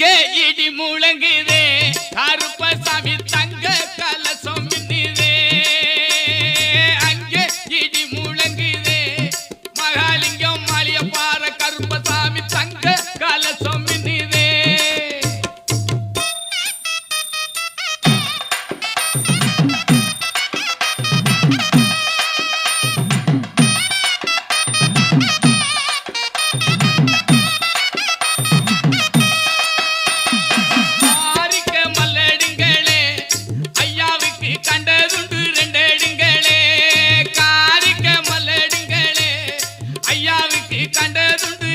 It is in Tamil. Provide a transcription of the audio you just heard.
இங்கே இடி முழங்குதே. கருப்ப தங்க together.